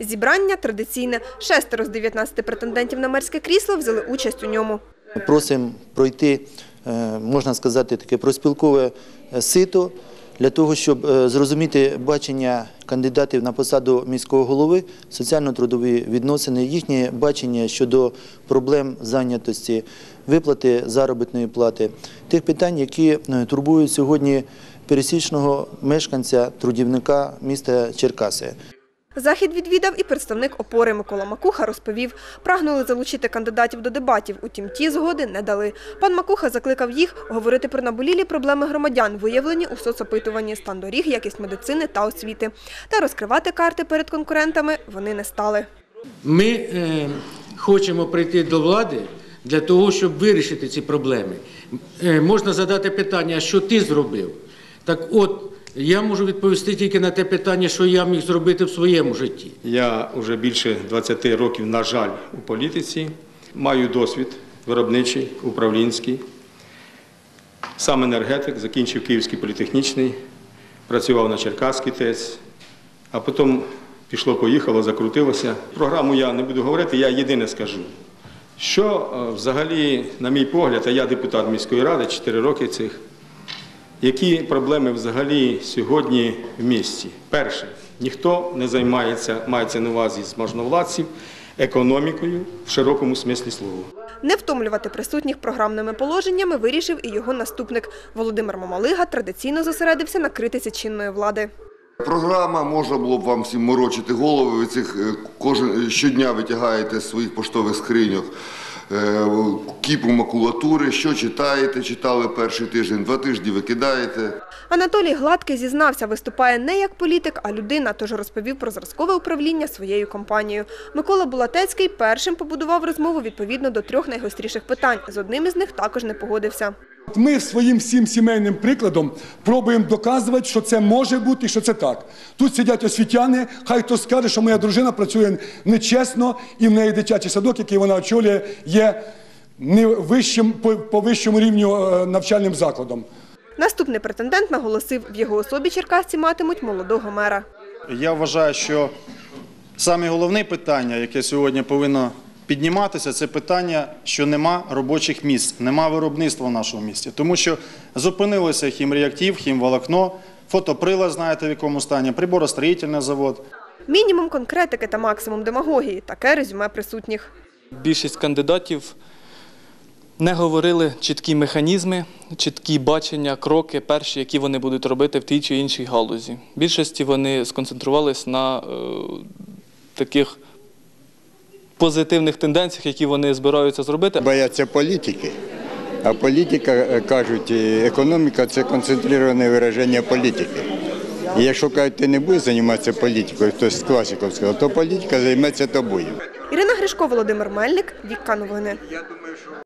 Зібрання традиційне. Шестеро з 19 претендентів на мерське крісло взяли участь у ньому. Просимо пройти, е, можна сказати, таке проспілкове е, сито для того, щоб е, зрозуміти бачення кандидатів на посаду міського голови, соціально-трудові відносини, їхнє бачення щодо проблем зайнятості, виплати заробітної плати, тих питань, які турбують сьогодні пересічного мешканця, трудівника міста Черкаси. Захід відвідав і представник опори Микола Макуха розповів, прагнули залучити кандидатів до дебатів, утім ті згоди не дали. Пан Макуха закликав їх говорити про наболілі проблеми громадян, виявлені у соцопитуванні, стан доріг, якість медицини та освіти. Та розкривати карти перед конкурентами вони не стали. Ми е, хочемо прийти до влади для того, щоб вирішити ці проблеми. Е, можна задати питання, що ти зробив? Так от, я можу відповісти тільки на те питання, що я міг зробити в своєму житті. Я вже більше 20 років, на жаль, у політиці. Маю досвід виробничий, управлінський. Сам енергетик, закінчив Київський політехнічний, працював на Черкаській ТЕЦ, а потім пішло-поїхало, закрутилося. Програму я не буду говорити, я єдине скажу. Що е, взагалі, на мій погляд, а я депутат міської ради 4 роки цих, які проблеми взагалі сьогодні в місті? Перше, ніхто не займається, мається на увазі з можновладців, економікою в широкому смислі слова. Не втомлювати присутніх програмними положеннями вирішив і його наступник. Володимир Мамалига традиційно зосередився на критиці чинної влади. Програма можна було б вам всім морочити голови. Ви цих е, кожен щодня витягаєте з своїх поштових скриньок е, кіпу макулатури. Що читаєте? Читали перший тиждень, два тижні викидаєте. Анатолій Гладкий зізнався, виступає не як політик, а людина, тож розповів про зразкове управління своєю компанією. Микола Булатецький першим побудував розмову відповідно до трьох найгостріших питань. З одним із них також не погодився. Ми своїм всім сімейним прикладом пробуємо доказувати, що це може бути і що це так. Тут сидять освітяни, хай хто скаже, що моя дружина працює нечесно, і в неї дитячий садок, який вона очолює, є не вищим по, по вищому рівню е, навчальним закладом. Наступний претендент наголосив, в його особі черкасці матимуть молодого мера. Я вважаю, що саме головне питання, яке сьогодні повинно підніматися, це питання, що нема робочих місць, нема виробництва в нашому місті. Тому що зупинилися хімреактив, хімволокно, фотоприлад, знаєте в якому стані, приборостроїтельний завод. Мінімум конкретики та максимум демагогії – таке резюме присутніх. Більшість кандидатів не говорили чіткі механізми, чіткі бачення, кроки, перші, які вони будуть робити в тій чи іншій галузі. Більшості вони сконцентрувались на е, таких позитивних тенденціях, які вони збираються зробити. бояться політики. А політика, е, кажуть, економіка це концентроване вираження політики. І якщо кажуть, ти не будеш займатися політикою, хтось з класиків сказав, то політика займеться тобою. Ірина Гришко, Володимир Мельник, Вікка Новини.